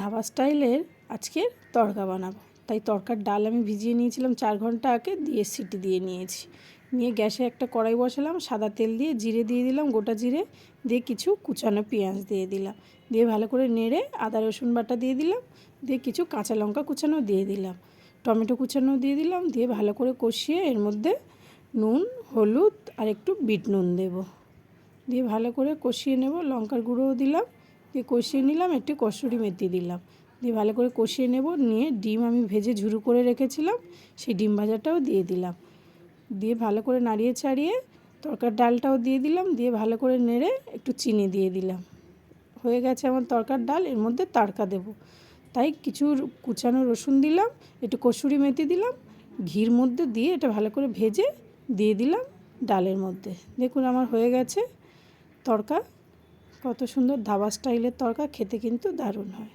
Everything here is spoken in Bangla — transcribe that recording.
ধাবা স্টাইলের আজকের তড়কা বানাবো। তাই তড়কার ডাল আমি ভিজিয়ে নিয়েছিলাম চার ঘণ্টা আগে, দিয়ে সিটি দিয়ে নিয়েছি। নিয়ে গ্যাসে একটা কড়াই বসালাম, সাদা তেল দিয়ে জিরে দিয়ে দিলাম, গোটা জিরে, দিয়ে কিছু কুচানো পেঁয়াজ দিয়ে দিলাম। দিয়ে ভালো করে নেড়ে আদা, রসুন বাটা দিয়ে দিলাম, দিয়ে কিছু কাঁচা লঙ্কা কুচানো দিয়ে দিলাম। টমেটো কুচানো দিয়ে দিলাম, দিয়ে ভালো করে কষিয়ে এর মধ্যে নুন, হলুদ আর একটু বিট নুন দেব। দিয়ে ভালো করে কষিয়ে নেব, লঙ্কার গুঁড়োও দিলাম। দিয়ে কষিয়ে নিলাম, একটু কসুরি মেথি দিলাম। দিয়ে ভালো করে কষিয়ে নেব, নিয়ে ডিম আমি ভেজে ঝুরু করে রেখেছিলাম, সেই ডিম ভাজাটাও দিয়ে দিলাম। দিয়ে ভালো করে নাড়িয়ে ছাড়িয়ে তরকার ডালটাও দিয়ে দিলাম, দিয়ে ভালো করে নেড়ে একটু চিনি দিয়ে দিলাম। হয়ে গেছে আমার তরকার ডাল, এর মধ্যে তাড়কা দেব। তাই কিছু কুচানো রসুন দিলাম, একটু কসুরি মেথি দিলাম, ঘির মধ্যে দিয়ে এটা ভালো করে ভেজে দিয়ে দিলাম ডালের মধ্যে। দেখুন আমার হয়ে গেছে তরকা। কত সুন্দর ধাবা স্টাইলের তরকা খেতে কিন্তু দারুণ হয়।